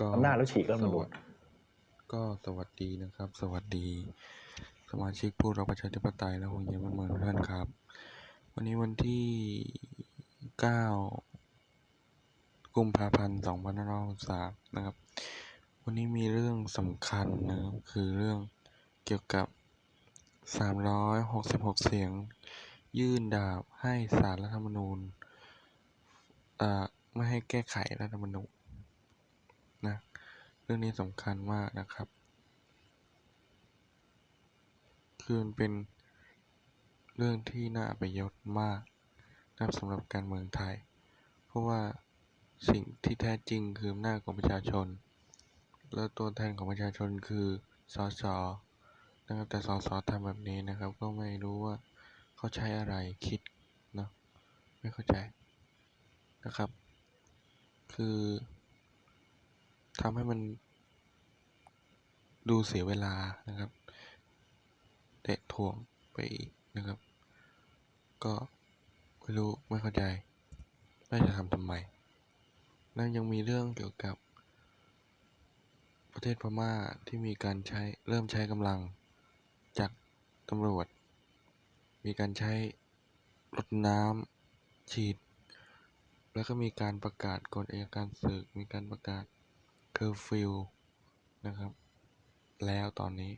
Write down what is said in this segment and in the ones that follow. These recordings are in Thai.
ก็ทำหน้าแล้วฉีกแล้วมันสบวัวสก็สวัสดีนะครับ สวัสดี สมาชิกผู้รักประชาธิปไตยและห่วงใยบ้านเมืองทุกท่านครับ วันนี้วันที่ 9 กุมภาพันธ์2563นะครับ วันนี้มีเรื่องสำคัญนะครับ คือเรื่องเกี่ยวกับ 366 เสียง ยื่นดาบให้สารรัฐธรรมนูญอ่าไม่ให้แก้ไขรัฐธรรมนูญ นะ เรื่องนี้สำคัญมากนะครับ คือมันเป็นเรื่องที่น่าอัปยศมากนะครับสำหรับการเมืองไทย เพราะว่าสิ่งที่แท้จริงคืออำนาจของประชาชน แล้วตัวแทนของประชาชนคือสสนะครับแต่สสทำแบบนี้นะครับ ก็ไม่รู้ว่าเขาใช้อะไรคิดเนาะไม่เข้าใจนะครับ คือ ทำให้มันดูเสียเวลานะครับเตะถ่วงไปอีกนะครับ ก็ไม่รู้ไม่เข้าใจว่จะทำทำไม แล้วยังมีเรื่องเกี่ยวกับ ประเทศพม่าที่มีการใช้เริ่มใช้กำลังจากตำรวจ มีการใช้รถน้ำฉีด แล้วก็มีการประกาศกฎอัยการศึกมีการประกาศ เคอร์ฟิวนะครับ แล้วตอนนี้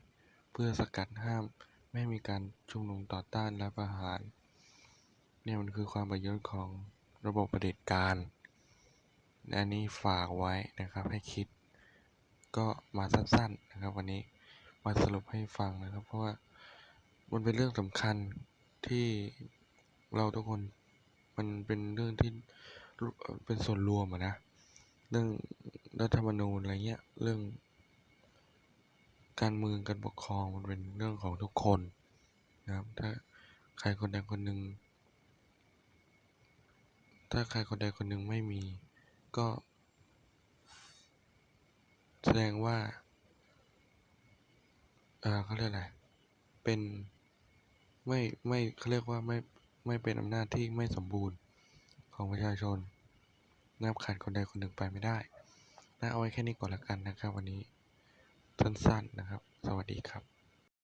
เพื่อสกัดห้ามไม่มีการชุมนุมต่อต้านรัฐประหาร เนี่ยมันคือความประยุทธ์ของระบบประเผด็จการอันนี้ฝากไว้นะครับให้คิด ก็มาสั้นๆนะครับ วันนี้มาสรุปให้ฟังนะครับ เพราะว่ามันเป็นเรื่องสำคัญที่เราทุกคนมันเป็นเรื่องที่เอ่อเป็นส่วนรวมอะนะ เรื่องรัฐธรรมนูญอะไรเงี้ย เรื่อง การเมืองการปกครองมันเป็นเรื่องของทุกคนนะครับ ถ้าใครคนใดคนหนึ่ง ถ้าใครคนใดคนหนึ่งไม่มี ก็ แสดงว่าอ่าเขาเรียกอะไร เป็นไม่ไม่เขาเรียกว่าไม่ไม่เป็นอำนาจที่ไม่สมบูรณ์ของประชาชน นับขาดคนใดคนหนึ่งไปไม่ได้นะเอาไว้แค่นี้ก่อนละกันนะครับ วันนี้สั้นๆนะครับ สวัสดีครับ